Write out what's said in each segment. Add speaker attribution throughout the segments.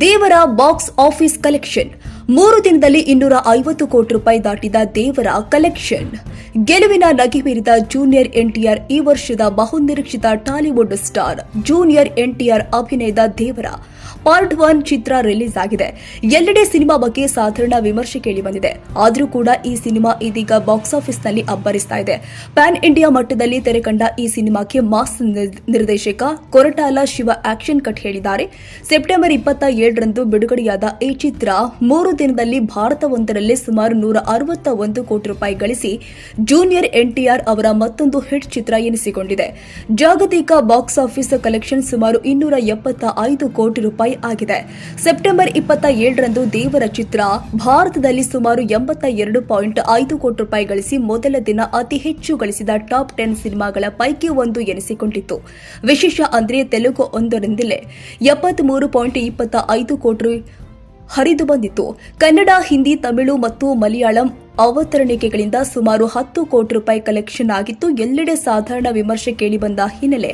Speaker 1: ದೇವರ box office collection. ಮೂರು ದಿನದಲ್ಲಿ ಇನ್ನೂರ ಐವತ್ತು ಕೋಟಿ ರೂಪಾಯಿ ದಾಟಿದ ದೇವರ ಕಲೆಕ್ಷನ್ ಗೆಲುವಿನ ನಗೆ ಮೀರಿದ ಜೂನಿಯರ್ ಎನ್ಟಿಆರ್ ಈ ವರ್ಷದ ಬಹುನಿರೀಕ್ಷಿತ ಟಾಲಿವುಡ್ ಸ್ಟಾರ್ ಜೂನಿಯರ್ ಎನ್ಟಿಆರ್ ಅಭಿನಯದ ದೇವರ ಪಾರ್ಟ್ ಒನ್ ಚಿತ್ರ ರಿಲೀಸ್ ಆಗಿದೆ. ಎಲ್ಲೆಡೆ ಸಿನಿಮಾ ಬಗ್ಗೆ ಸಾಧಾರಣ ವಿಮರ್ಶೆ ಕೇಳಿ ಬಂದಿದೆ. ಆದರೂ ಕೂಡ ಈ ಸಿನಿಮಾ ಇದೀಗ ಬಾಕ್ಸ್ ಆಫೀಸ್ನಲ್ಲಿ ಅಬ್ಬರಿಸ್ತಾ ಇದೆ. ಪ್ಯಾನ್ ಇಂಡಿಯಾ ಮಟ್ಟದಲ್ಲಿ ತೆರೆ ಕಂಡ ಈ ಸಿನಿಮಾಕ್ಕೆ ಮಾಸ್ ನಿರ್- ನಿರ್ದೇಶಕ ಕೊರಟಾಲ ಶಿವ ಆಕ್ಷನ್ ಕಟ್ ಹೇಳಿದ್ದಾರೆ. ಸೆಪ್ಟೆಂಬರ್ ಇಪ್ಪತ್ತ ಏಳರಂದು ಬಿಡುಗಡೆಯಾದ ಈ ಚಿತ್ರ ಮೂರು ದಿನದಲ್ಲಿ ಭಾರತವೊಂದರಲ್ಲಿ ಸುಮಾರು ನೂರ ಅರವತ್ತ ಒಂದು ಕೋಟಿ ರೂಪಾಯಿ ಗಳಿಸಿ ಜೂನಿಯರ್ ಎನ್ಟಿಆರ್ ಅವರ ಮತ್ತೊಂದು ಹಿಟ್ ಚಿತ್ರ ಎನಿಸಿಕೊಂಡಿದೆ. ಜಾಗತಿಕ ಬಾಕ್ಸ್ ಆಫೀಸ್ ಕಲೆಕ್ಷನ್ ಸುಮಾರು ಇನ್ನೂರ ಎಪ್ಪತ್ತ ಐದು ಕೋಟಿ ರೂಪಾಯಿ ಆಗಿದೆ. ಸೆಪ್ಟೆಂಬರ್ ಇಪ್ಪತ್ತ ಏಳರಂದು ದೇವರ ಚಿತ್ರ ಭಾರತದಲ್ಲಿ ಸುಮಾರು ಎಂಬತ್ತ ಎರಡು ಪಾಯಿಂಟ್ ಐದು ಕೋಟಿ ರೂಪಾಯಿ ಗಳಿಸಿ ಮೊದಲ ದಿನ ಅತಿ ಹೆಚ್ಚು ಗಳಿಸಿದ ಟಾಪ್ ಟೆನ್ ಸಿನಿಮಾಗಳ ಪೈಕಿ ಒಂದು ಎನಿಸಿಕೊಂಡಿತ್ತು. ವಿಶೇಷ ಅಂದ್ರೆ ತೆಲುಗು ಒಂದರಿಂದಲೇ ಎಪ್ಪತ್ಮೂರು ಪಾಯಿಂಟ್ ಇಪ್ಪತ್ತ ಐದು ಕೋಟಿ ಹರಿದು ಬಂದಿತ್ತು. ಕನ್ನಡ, ಹಿಂದಿ, ತಮಿಳು ಮತ್ತು ಮಲಯಾಳಂ ಅವತರಣಿಕೆಗಳಿಂದ ಸುಮಾರು ಹತ್ತು ಕೋಟಿ ರೂಪಾಯಿ ಕಲೆಕ್ಷನ್ ಆಗಿತ್ತು. ಎಲ್ಲೆಡೆ ಸಾಧಾರಣ ವಿಮರ್ಶೆ ಕೇಳಿಬಂದ ಹಿನ್ನೆಲೆ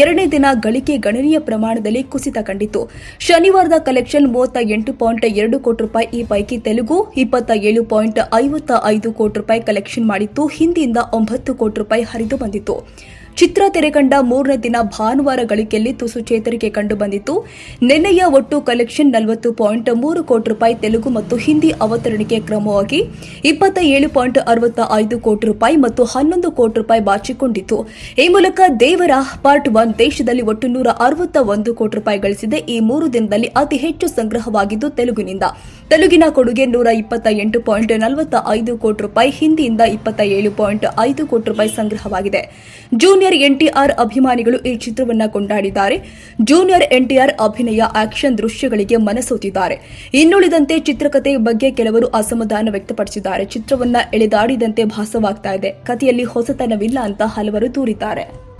Speaker 1: ಎರಡನೇ ದಿನ ಗಳಿಕೆ ಗಣನೀಯ ಪ್ರಮಾಣದಲ್ಲಿ ಕುಸಿತ ಕಂಡಿತು ಶನಿವಾರದ ಕಲೆಕ್ಷನ್ ಮೂವತ್ತ ಎಂಟು ಪಾಯಿಂಟ್ ಎರಡು ಕೋಟಿ ರೂಪಾಯಿ ಈ ಪೈಕಿ ತೆಲುಗು ಇಪ್ಪತ್ತ ಏಳು ಪಾಯಿಂಟ್ ಐವತ್ತ ಐದು ಕೋಟಿ ರೂಪಾಯಿ ಕಲೆಕ್ಷನ್ ಮಾಡಿತ್ತು. ಹಿಂದಿಯಿಂದ ಒಂಬತ್ತು ಕೋಟಿ ರೂಪಾಯಿ ಹರಿದು ಬಂದಿತ್ತು. ಚಿತ್ರ ತೆರೆಕಂಡ ಮೂರನೇ ದಿನ ಭಾನುವಾರ ಗಳಿಕೆಯಲ್ಲಿ ತುಸು ಚೇತರಿಕೆ ಕಂಡುಬಂದಿತ್ತು. ನಿನ್ನೆಯ ಒಟ್ಟು ಕಲೆಕ್ಷನ್ ನಲವತ್ತು ಪಾಯಿಂಟ್ ಮೂರು ಕೋಟಿ ರೂಪಾಯಿ ತೆಲುಗು ಮತ್ತು ಹಿಂದಿ ಅವತರಣಿಕೆ ಕ್ರಮವಾಗಿ ಇಪ್ಪತ್ತ ಏಳು ಪಾಯಿಂಟ್ ಅರವತ್ತ ಐದು ಕೋಟಿ ರೂಪಾಯಿ ಮತ್ತು ಹನ್ನೊಂದು ಕೋಟಿ ರೂಪಾಯಿ ಬಾಚಿಕೊಂಡಿತ್ತು. ಈ ಮೂಲಕ ದೇವರ ಪಾರ್ಟ್ ಒನ್ ದೇಶದಲ್ಲಿ ಒಟ್ಟು ನೂರ ಅರವತ್ತ ಒಂದು ಕೋಟಿ ರೂಪಾಯಿ ಗಳಿಸಿದೆ. ಈ ಮೂರು ದಿನದಲ್ಲಿ ಅತಿ ಹೆಚ್ಚು ಸಂಗ್ರಹವಾಗಿದ್ದು ತೆಲುಗಿನಿಂದ. ತೆಲುಗಿನ ಕೊಡುಗೆ ನೂರ ಇಪ್ಪತ್ತ ಎಂಟು ಪಾಯಿಂಟ್ ನಲವತ್ತ ಐದು ಕೋಟಿ ರೂಪಾಯಿ, ಹಿಂದಿಯಿಂದ ಇಪ್ಪತ್ತ ಏಳು ಪಾಯಿಂಟ್ ಐದು ಕೋಟಿ ರೂಪಾಯಿ ಸಂಗ್ರಹವಾಗಿದೆ. ಜೂನಿಯರ್ ಎನ್ಟಿಆರ್ ಅಭಿಮಾನಿಗಳು ಈ ಚಿತ್ರವನ್ನ ಕೊಂಡಾಡಿದ್ದಾರೆ. ಜೂನಿಯರ್ ಎನ್ಟಿಆರ್ ಅಭಿನಯ ಆಕ್ಷನ್ ದೃಶ್ಯಗಳಿಗೆ ಮನಸೋತಿದ್ದಾರೆ. ಇನ್ನುಳಿದಂತೆ ಚಿತ್ರಕಥೆ ಬಗ್ಗೆ ಕೆಲವರು ಅಸಮಾಧಾನ ವ್ಯಕ್ತಪಡಿಸಿದ್ದಾರೆ. ಚಿತ್ರವನ್ನ ಎಳೆದಾಡಿದಂತೆ ಭಾಸವಾಗ್ತಾ ಇದೆ. ಕಥೆಯಲ್ಲಿ ಹೊಸತನವಿಲ್ಲ ಅಂತ ಹಲವರು ದೂರಿದ್ದಾರೆ.